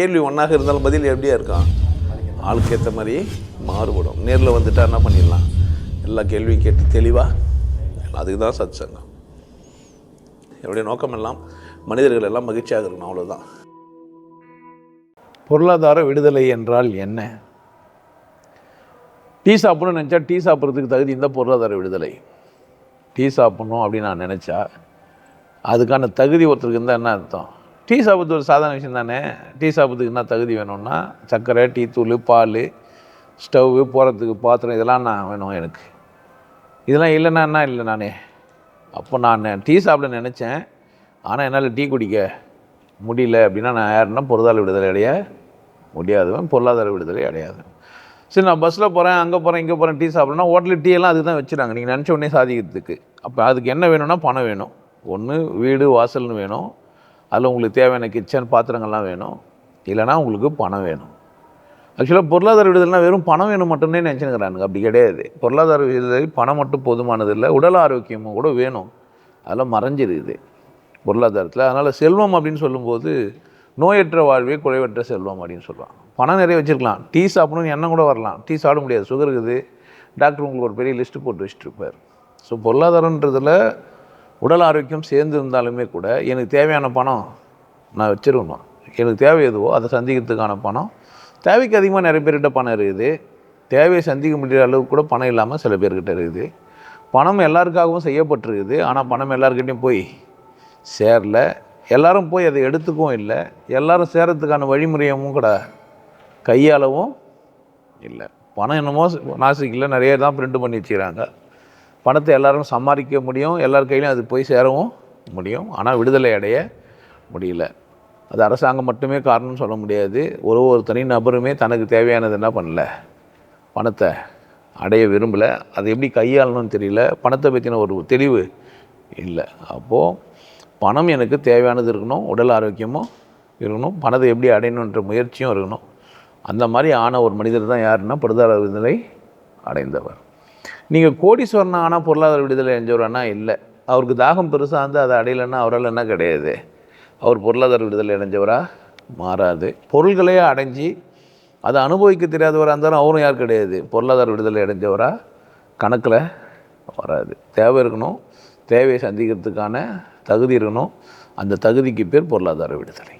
கேள்வி ஒன்றாக இருந்தாலும் பதில் எப்படியா இருக்கான் ஆளுக்கு ஏற்ற மாதிரி மாறுபடும். நேரில் வந்துட்டா என்ன பண்ணிடலாம்? எல்லா கேள்வியும் கேட்டு தெளிவாக அதுக்கு தான் சத் சங்கம் என்னுடைய நோக்கம் எல்லாம் மனிதர்கள் எல்லாம் மகிழ்ச்சியாக இருக்கணும் அவ்வளோதான் பொருளாதார விடுதலை என்றால் என்ன? டீ சாப்பிடணும்னு நினச்சா டீ சாப்பிட்றதுக்கு தகுதி இந்த பொருளாதார விடுதலை. டீ சாப்பிட்ணும் அப்படின்னு நான் நினச்சா அதுக்கான தகுதி ஒருத்தருக்கு இருந்தால் என்ன அர்த்தம்? டீ சாப்பிட்றது ஒரு சாதாரண விஷயம் தானே? டீ சாப்பிட்றதுக்கு என்ன தகுதி வேணும்னா சர்க்கரை டீ தூள் பால் ஸ்டவ்வு போகிறதுக்கு பாத்திரம் இதெல்லாம் நான் வேணும் எனக்கு. இதெல்லாம் இல்லைன்னா என்ன இல்லை நானே? அப்போ நான் டீ சாப்பிட நினச்சேன். ஆனால் என்னால் டீ குடிக்க முடியல அப்படின்னா நான் யாருன்னா பொருளாதார விடுதலை அடைய முடியாதவன் பொருளாதார விடுதலை அடையாது. சரி நான் பஸ்ஸில் போகிறேன் அங்கே போகிறேன் இங்கே போகிறேன் டீ சாப்பிட்றேன்னா ஹோட்டலில் டீ எல்லாம் அதுக்கு தான் வச்சுறாங்க. நீங்கள் நினச்ச உடனே சாதிக்கிறதுக்கு. அப்போ அதுக்கு என்ன வேணும்னா பணம் வேணும். ஒன்று வீடு வாசல்னு வேணும். அதில் உங்களுக்கு தேவையான கிச்சன் பாத்திரங்கள்லாம் வேணும். இல்லைன்னா உங்களுக்கு பணம் வேணும். ஆக்சுவலாக பொருளாதார விடுதல்னால் வெறும் பணம் வேணும் மட்டும்னே நினச்சினுங்கிறானுங்க அப்படி கிடையாது. பொருளாதார விடுதலை பணம் மட்டும் போதுமானது இல்லை. உடல் ஆரோக்கியமும் கூட வேணும். அதெல்லாம் மறைஞ்சிருக்குது பொருளாதாரத்தில். அதனால் செல்வம் அப்படின்னு சொல்லும்போது நோயற்ற வாழ்வே குறைவற்ற செல்வம் அப்படின்னு சொல்லலாம் பணம் நிறைய வச்சுருக்கலாம். டீ சாப்பிடணும்னு எண்ணம் கூட வரலாம். டீ சாப்பிட முடியாது. சுகர் இருக்குது. டாக்டர் உங்களுக்கு ஒரு பெரிய லிஸ்ட்டு போட்டு வச்சுட்டு இருப்பார். ஸோ பொருளாதாரன்றதில் உடல் ஆரோக்கியம் சேர்ந்து இருந்தாலுமே கூட எனக்கு தேவையான பணம் நான் வச்சிருக்கணும். எனக்கு தேவை எதுவோ அதை சந்திக்கிறதுக்கான பணம். தேவைக்கு அதிகமாக நிறைய பேர்கிட்ட பணம் இருக்குது. தேவையை சந்திக்க முடியாத அளவுக்கு கூட பணம் இல்லாமல் சில பேர்கிட்ட இருக்குது. பணம் எல்லாருக்காகவும் செய்யப்பட்டிருக்குது. ஆனால் பணம் எல்லாருக்கிட்டையும் போய் சேரல. எல்லாரும் போய் அதை எடுத்துக்கவும் இல்லை. எல்லாரும் சேரத்துக்கான வழிமுறையமும் கூட கையாளவும் இல்லை. பணம் என்னமோ நாசிக்கில் நிறைய தான் பிரிண்ட் பண்ணி வச்சுக்கிறாங்க. பணத்தை எல்லாரும் சம்பாதிக்க முடியும் எல்லார் கையிலையும் அது போய் சேரவும் முடியும். ஆனால் விடுதலை அடைய முடியல. அது அரசாங்கம் மட்டுமே காரணம்னு சொல்ல முடியாது. ஒரு ஒரு தனி நபருமே தனக்கு தேவையானது என்ன பண்ணல? பணத்தை அடைய விரும்பலை. அதை எப்படி கையாளணும்னு தெரியல. பணத்தை பற்றின ஒரு தெளிவு இல்லை. அப்போது பணம் எனக்கு தேவையானது இருக்கணும் உடல் ஆரோக்கியமும் இருக்கணும் பணத்தை எப்படி அடையணுன்ற முயற்சியும் இருக்கணும். அந்த மாதிரி ஆன ஒரு மனிதர் தான் யாருன்னா பொருளாதார விடுதலை அடைந்தவர். நீங்கள் கோடீஸ்வரன் ஆனால் பொருளாதார விடுதலை அடைஞ்சவரானா இல்லை. அவருக்கு தாகம் பெருசாக இருந்து அதை அடையலைன்னா அவரால் என்ன கிடையாது. அவர் பொருளாதார விடுதலை அடைஞ்சவரா மாறாது. பொருள்களையே அடைஞ்சி அதை அனுபவிக்க தெரியாதவராக இருந்தாலும் அவரும் யார் கிடையாது. பொருளாதார விடுதலை அடைஞ்சவரா கணக்கில் வராது. தேவை இருக்கணும். தேவையை சந்திக்கிறதுக்கான தகுதி இருக்கணும். அந்த தகுதிக்கு பேர் பொருளாதார விடுதலை.